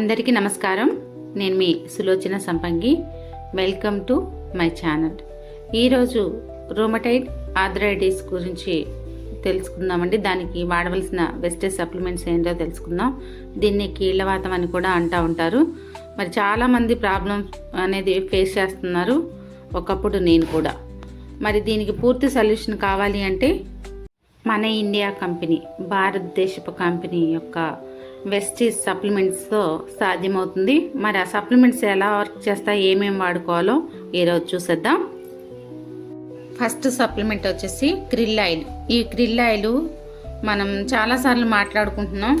అందరికీ నమస్కారం. నేను మీ Sulochana Sampangi. Welcome to my channel ఈరోజు రోమటైడ్ ఆథరైటిస్ గురించి తెలుసుకుందామండి. దానికి వాడవలసిన వెస్టేజ్ సప్లిమెంట్స్ ఏంటో తెలుసుకుందాం. దీన్ని కీళ్ళవాతం అని కూడా అంటూ ఉంటారు. మరి చాలామంది ప్రాబ్లమ్ అనేది ఫేస్ చేస్తున్నారు. ఒకప్పుడు నేను కూడా. మరి దీనికి పూర్తి సొల్యూషన్ కావాలి అంటే మన ఇండియా కంపెనీ భారతదేశపు కంపెనీ యొక్క వెస్టీస్ సప్లిమెంట్స్తో సాధ్యమవుతుంది. మరి ఆ సప్లిమెంట్స్ ఎలా వర్క్ చేస్తా ఏమేమి వాడుకోవాలో ఈరోజు చూసేద్దాం. ఫస్ట్ సప్లిమెంట్ వచ్చేసి క్రిల్ ఆయిల్. ఈ క్రిల్ ఆయిల్ మనం చాలాసార్లు మాట్లాడుకుంటున్నాం.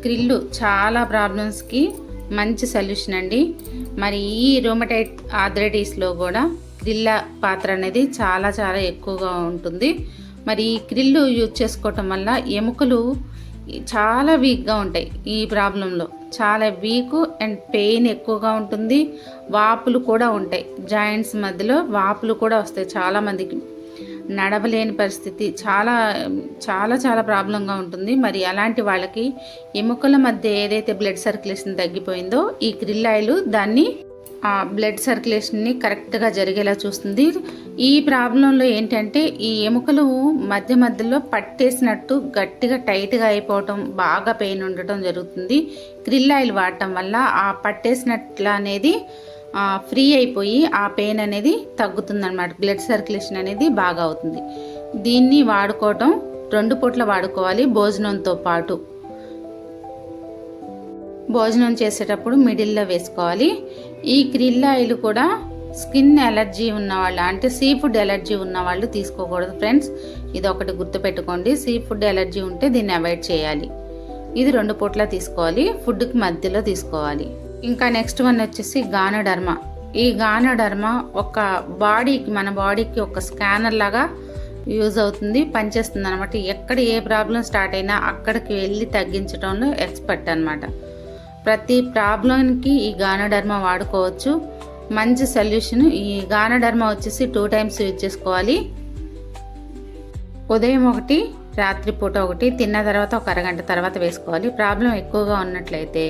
క్రిల్లు చాలా ప్రాబ్లమ్స్కి మంచి సొల్యూషన్ అండి. మరి ఈ రోమటైట్ ఆథరైటిస్లో కూడా క్రిల్ల పాత్ర అనేది చాలా చాలా ఎక్కువగా ఉంటుంది. మరి ఈ క్రిల్లు యూజ్ చేసుకోవటం వల్ల ఎముకలు చాలా వీక్గా ఉంటాయి ఈ ప్రాబ్లంలో. చాలా వీక్ అండ్ పెయిన్ ఎక్కువగా ఉంటుంది. వాపులు కూడా ఉంటాయి. జాయింట్స్ మధ్యలో వాపులు కూడా వస్తాయి చాలామందికి నడవలేని పరిస్థితి. చాలా చాలా చాలా ప్రాబ్లంగా ఉంటుంది. మరి అలాంటి వాళ్ళకి ఎముకల మధ్య ఏదైతే బ్లడ్ సర్క్యులేషన్ తగ్గిపోయిందో ఈ క్రిల్ ఆయిల్ దాన్ని బ్లడ్ సర్క్యులేషన్ని కరెక్ట్గా జరిగేలా చూస్తుంది. ఈ ప్రాబ్లంలో ఏంటంటే ఈ ఎముకలు మధ్య మధ్యలో పట్టేసినట్టు గట్టిగా టైట్గా అయిపోవటం బాగా పెయిన్ ఉండటం జరుగుతుంది. గ్రిల్ ఆయిల్ వాడటం వల్ల ఆ పట్టేసినట్లు అనేది ఫ్రీ అయిపోయి ఆ పెయిన్ అనేది తగ్గుతుందనమాట బ్లడ్ సర్క్యులేషన్ అనేది బాగా అవుతుంది. దీన్ని వాడుకోవటం రెండు పూట్ల వాడుకోవాలి భోజనంతో పాటు. భోజనం చేసేటప్పుడు మిడిల్లో వేసుకోవాలి. ఈ క్రిల్ ఆయిల్ కూడా స్కిన్ ఎలర్జీ ఉన్న వాళ్ళు అంటే సీ ఫుడ్ ఎలర్జీ ఉన్న వాళ్ళు తీసుకోకూడదు ఫ్రెండ్స్. ఇది ఒకటి గుర్తుపెట్టుకోండి సీ ఫుడ్ ఎలర్జీ ఉంటే దీన్ని అవాయిడ్ చేయాలి. ఇది రెండు పూట్ల తీసుకోవాలి ఫుడ్కి మధ్యలో తీసుకోవాలి. ఇంకా నెక్స్ట్ వన్ వచ్చేసి గానడర్మ. ఈ గానడర్మ ఒక బాడీకి మన బాడీకి ఒక స్కానర్ లాగా యూజ్ అవుతుంది పనిచేస్తుంది అనమాట ఎక్కడ ఏ ప్రాబ్లం స్టార్ట్ అయినా అక్కడికి వెళ్ళి తగ్గించడంలో ఎక్స్పర్ట్ అనమాట ప్రతి ప్రాబ్లంకి ఈ గానడర్మ వాడుకోవచ్చు. మంచి సొల్యూషన్ ఈ గానడర్మ వచ్చేసి టూ టైమ్స్ యూజ్ చేసుకోవాలి. ఉదయం ఒకటి రాత్రిపూట ఒకటి తిన్న తర్వాత ఒక అరగంట తర్వాత వేసుకోవాలి. ప్రాబ్లం ఎక్కువగా ఉన్నట్లయితే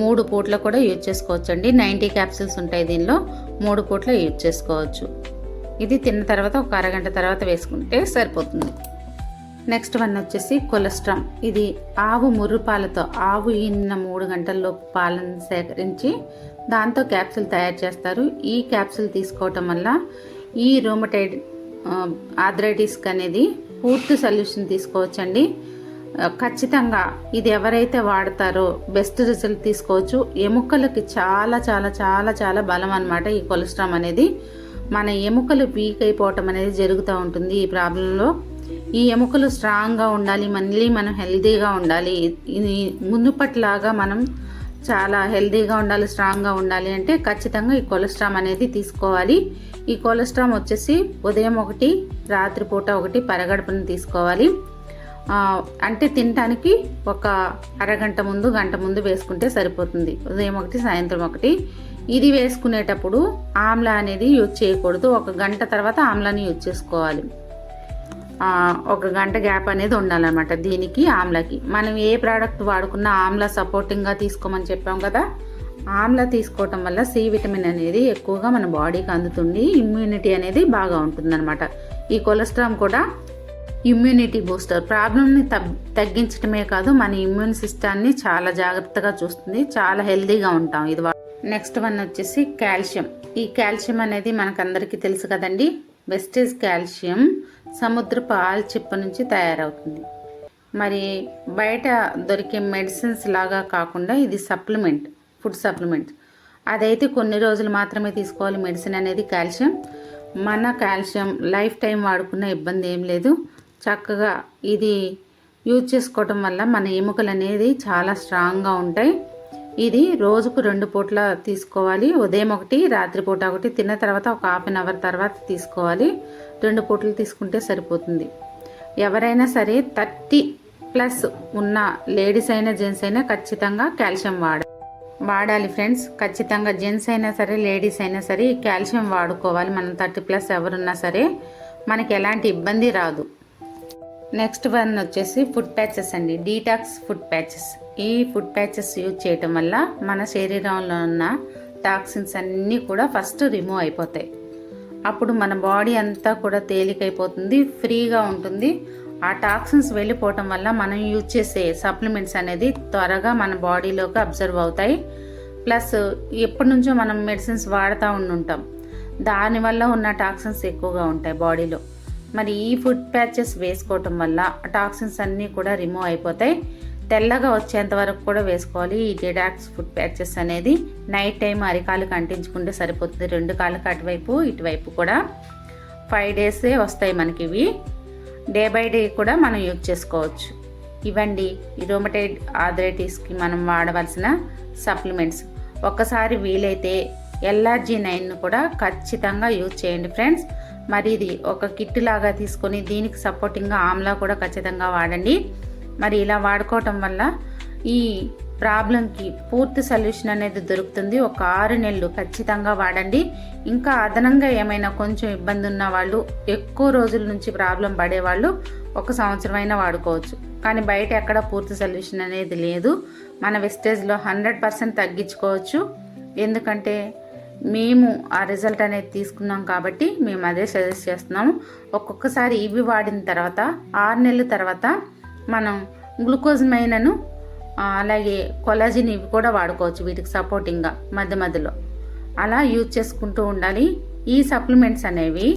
మూడు పూట్ల కూడా యూజ్ చేసుకోవచ్చు అండి నైంటీ క్యాప్సిల్స్ ఉంటాయి దీనిలో మూడు పూట్ల యూజ్ చేసుకోవచ్చు. ఇది తిన్న తర్వాత ఒక అరగంట తర్వాత వేసుకుంటే సరిపోతుంది. నెక్స్ట్ వన్ వచ్చేసి కొలెస్ట్రామ్. ఇది ఆవు ముర్రు పాలతో ఆవు ఈనిన మూడు గంటల్లో పాలను సేకరించి దాంతో క్యాప్సిల్ తయారు చేస్తారు. ఈ క్యాప్సిల్ తీసుకోవటం వల్ల ఈ రోమటైడ్ ఆథరైటిస్క్ అనేది పూర్తి సొల్యూషన్ తీసుకోవచ్చండి. ఖచ్చితంగా ఇది ఎవరైతే వాడతారో బెస్ట్ రిజల్ట్ తీసుకోవచ్చు. ఎముకలకి చాలా చాలా చాలా చాలా బలం అనమాట ఈ కొలెస్ట్రామ్ అనేది. మన ఎముకలు వీక్ అయిపోవటం అనేది జరుగుతూ ఉంటుంది ఈ ప్రాబ్లంలో ఈ ఎముకలు స్ట్రాంగ్గా ఉండాలి మళ్ళీ మనం హెల్తీగా ఉండాలి. ఇది మునుపట్లాగా మనం చాలా హెల్తీగా ఉండాలి స్ట్రాంగ్గా ఉండాలి అంటే ఖచ్చితంగా ఈ కొలెస్ట్రామ్ అనేది తీసుకోవాలి. ఈ కొలెస్ట్రామ్ వచ్చేసి ఉదయం ఒకటి రాత్రిపూట ఒకటి పరగడుపును తీసుకోవాలి. అంటే తినడానికి ఒక అరగంట ముందు గంట ముందు వేసుకుంటే సరిపోతుంది. ఉదయం ఒకటి సాయంత్రం ఒకటి. ఇది వేసుకునేటప్పుడు ఆమ్లా అనేది యూజ్ చేయకూడదు. ఒక గంట తర్వాత ఆమ్లాని యూజ్ చేసుకోవాలి. ఒక గంట గ్యాప్ అనేది ఉండాలన్నమాట దీనికి ఆమ్లాకి. మనం ఏ ప్రోడక్ట్ వాడుకున్నా ఆమ్ల సపోర్టింగ్గా తీసుకోమని చెప్పాం కదా ఆమ్లా తీసుకోవటం వల్ల సి విటమిన్ అనేది ఎక్కువగా మన బాడీకి అందుతుంది ఇమ్యూనిటీ అనేది బాగా ఉంటుందన్నమాట. ఈ కొలెస్ట్రామ్ కూడా ఇమ్యూనిటీ బూస్టర్ ప్రాబ్లమ్ని తగ్గించడమే కాదు మన ఇమ్యూన్ సిస్టాన్ని చాలా జాగ్రత్తగా చూస్తుంది చాలా హెల్దీగా ఉంటాం. ఇది నెక్స్ట్ వన్ వచ్చేసి కాల్షియం ఈ కాల్షియం అనేది మనకందరికీ తెలుసు కదండి వెస్టేజ్ కాల్షియం సముద్రపు ఆల్చిప్ప నుంచి తయారవుతుంది. మరి బయట దొరికే మెడిసిన్స్ లాగా కాకుండా ఇది సప్లిమెంట్ ఫుడ్ సప్లిమెంట్. అదైతే కొన్ని రోజులు మాత్రమే తీసుకోవాలి. మెడిసిన్ అనేది కాల్షియం. మన కాల్షియం లైఫ్ టైం వాడుకున్న ఇబ్బంది ఏం లేదు. చక్కగా ఇది యూజ్ చేసుకోవటం వల్ల మన ఎముకలు అనేది చాలా స్ట్రాంగ్గా ఉంటాయి. ఇది రోజుకు రెండు పూట్ల తీసుకోవాలి. ఉదయం ఒకటి రాత్రిపూట ఒకటి తిన్న తర్వాత ఒక హాఫ్ అన్ అవర్ తర్వాత తీసుకోవాలి. రెండు పూటలు తీసుకుంటే సరిపోతుంది. ఎవరైనా సరే థర్టీ ప్లస్ ఉన్న లేడీస్ అయినా జెంట్స్ అయినా ఖచ్చితంగా కాల్షియం వాడాలి వాడాలి ఫ్రెండ్స్. ఖచ్చితంగా జెంట్స్ అయినా సరే లేడీస్ అయినా సరే ఈ కాల్షియం వాడుకోవాలి. మనం థర్టీ ప్లస్ ఎవరున్నా సరే మనకి ఎలాంటి ఇబ్బంది రాదు. నెక్స్ట్ వన్ వచ్చేసి ఫుడ్ ప్యాచెస్ అండి. Detox food patches. ఈ ఫుడ్ ప్యాచెస్ యూజ్ చేయటం వల్ల మన శరీరంలో ఉన్న టాక్సిన్స్ అన్నీ కూడా ఫస్ట్ రిమూవ్ అయిపోతాయి. అప్పుడు మన బాడీ అంతా కూడా తేలికైపోతుంది ఫ్రీగా ఉంటుంది. ఆ టాక్సిన్స్ వెళ్ళిపోవటం వల్ల మనం యూజ్ చేసే సప్లిమెంట్స్ అనేది త్వరగా మన బాడీలోకి అబ్జర్వ్ అవుతాయి. ప్లస్ ఎప్పటి నుంచో మనం మెడిసిన్స్ వాడుతూ ఉండుంటాం. దానివల్ల ఉన్న టాక్సిన్స్ ఎక్కువగా ఉంటాయి బాడీలో. మరి ఈ ఫుడ్ ప్యాచెస్ వేసుకోవటం వల్ల టాక్సిన్స్ అన్నీ కూడా రిమూవ్ అయిపోతాయి. తెల్లగా వచ్చేంత వరకు కూడా వేసుకోవాలి. ఈ డిడాక్స్ ఫుడ్ ప్యాచెస్ అనేది నైట్ టైం అరికాలకు అంటించుకుంటే సరిపోతుంది. రెండు కాళ్ళకి అటువైపు ఇటువైపు కూడా ఫైవ్ డేసే వస్తాయి మనకి ఇవి డే బై డే కూడా మనం యూజ్ చేసుకోవచ్చు. ఇవండి ఈ రోమటైడ్ ఆథరైటిస్కి మనం వాడవలసిన సప్లిమెంట్స్. ఒక్కసారి వీలైతే ఎల్ఆర్జీ నైన్ను కూడా ఖచ్చితంగా యూజ్ చేయండి ఫ్రెండ్స్. మరి ఇది ఒక కిట్ లాగా తీసుకొని దీనికి సపోర్టింగ్గా ఆమ్లా కూడా ఖచ్చితంగా వాడండి. మరి ఇలా వాడుకోవటం వల్ల ఈ ప్రాబ్లంకి పూర్తి సొల్యూషన్ అనేది దొరుకుతుంది. ఒక ఆరు నెలలు ఖచ్చితంగా వాడండి. ఇంకా అదనంగా ఏమైనా కొంచెం ఇబ్బంది ఉన్న వాళ్ళు ఎక్కువ రోజుల నుంచి ప్రాబ్లం పడేవాళ్ళు ఒక సంవత్సరం అయినా వాడుకోవచ్చు. కానీ బయట ఎక్కడ పూర్తి సొల్యూషన్ అనేది లేదు. మన వెస్టేజ్లో హండ్రెడ్ పర్సెంట్ తగ్గించుకోవచ్చు. ఎందుకంటే మేము ఆ రిజల్ట్ అనేది తీసుకున్నాం కాబట్టి మేము అదే సజెస్ట్ చేస్తున్నాము. ఒక్కొక్కసారి ఇవి వాడిన తర్వాత ఆరు నెలల తర్వాత మనం గ్లూకోజ్ మైనను అలాగే కొలాజిన్ ఇవి కూడా వాడుకోవచ్చు వీటికి సపోర్టింగ్గా మధ్య మధ్యలో. అలా యూజ్ చేసుకుంటూ ఉండాలి. ఈ సప్లిమెంట్స్ అనేవి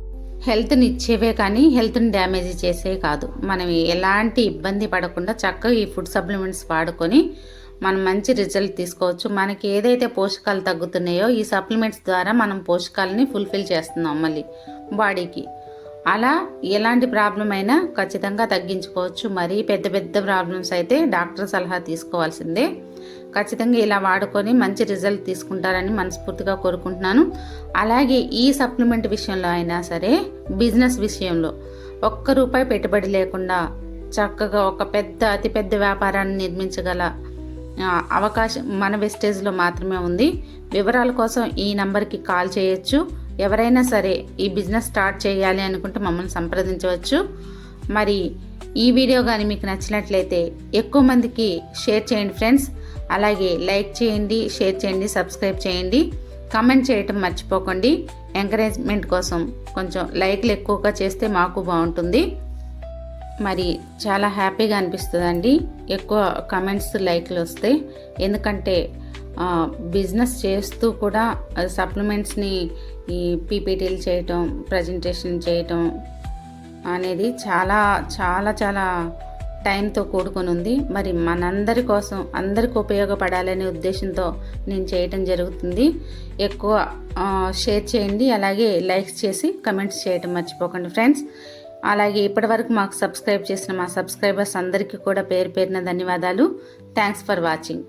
హెల్త్ని ఇచ్చేవే కానీ హెల్త్ని డ్యామేజ్ చేసే కాదు. మనం ఎలాంటి ఇబ్బంది పడకుండా చక్కగా ఈ ఫుడ్ సప్లిమెంట్స్ వాడుకొని మనం మంచి రిజల్ట్ తీసుకోవచ్చు. మనకి ఏదైతే పోషకాలు తగ్గుతున్నాయో ఈ సప్లిమెంట్స్ ద్వారా మనం పోషకాలని ఫుల్ఫిల్ చేస్తున్నాం మళ్ళీ బాడీకి. అలా ఎలాంటి ప్రాబ్లం అయినా ఖచ్చితంగా తగ్గించుకోవచ్చు. మరీ పెద్ద పెద్ద ప్రాబ్లమ్స్ అయితే డాక్టర్ సలహా తీసుకోవాల్సిందే. ఖచ్చితంగా ఇలా వాడుకొని మంచి రిజల్ట్ తీసుకుంటారని మనస్ఫూర్తిగా కోరుకుంటున్నాను. అలాగే ఈ సప్లిమెంట్ విషయంలో అయినా సరే బిజినెస్ విషయంలో ఒక్క రూపాయి పెట్టుబడి లేకుండా చక్కగా ఒక పెద్ద అతిపెద్ద వ్యాపారాన్ని నిర్మించగల అవకాశం మన వెస్టేజ్లో మాత్రమే ఉంది. వివరాల కోసం ఈ నంబర్కి కాల్ చేయొచ్చు. ఎవరైనా సరే ఈ బిజినెస్ స్టార్ట్ చేయాలి అనుకుంటే మమ్మల్ని సంప్రదించవచ్చు. మరి ఈ వీడియో కానీ మీకు నచ్చినట్లయితే ఎక్కువ మందికి షేర్ చేయండి ఫ్రెండ్స్. అలాగే లైక్ చేయండి షేర్ చేయండి సబ్స్క్రైబ్ చేయండి. కమెంట్ చేయటం మర్చిపోకండి. ఎంకరేజ్మెంట్ కోసం కొంచెం లైక్లు ఎక్కువగా చేస్తే మాకు బాగుంటుంది. మరి చాలా హ్యాపీగా అనిపిస్తుందండి. ఎక్కువ కమెంట్స్ లైక్లు వస్తాయి ఎందుకంటే బిజినెస్ చేస్తూ కూడా సప్లిమెంట్స్ని ఈ పీపీటీలు చేయటం ప్రజెంటేషన్ చేయటం అనేది చాలా చాలా చాలా టైంతో కూడుకొని ఉంది. మరి మనందరి కోసం అందరికి ఉపయోగపడాలనే ఉద్దేశంతో నేను చేయటం జరుగుతుంది. ఎక్కువ షేర్ చేయండి. అలాగే లైక్స్ చేసి కమెంట్స్ చేయటం మర్చిపోకండి ఫ్రెండ్స్. అలాగే ఇప్పటివరకు మాకు సబ్స్క్రైబ్ చేసిన మా సబ్స్క్రైబర్స్ అందరికీ కూడా పేరు పేరిన ధన్యవాదాలు. Thanks for watching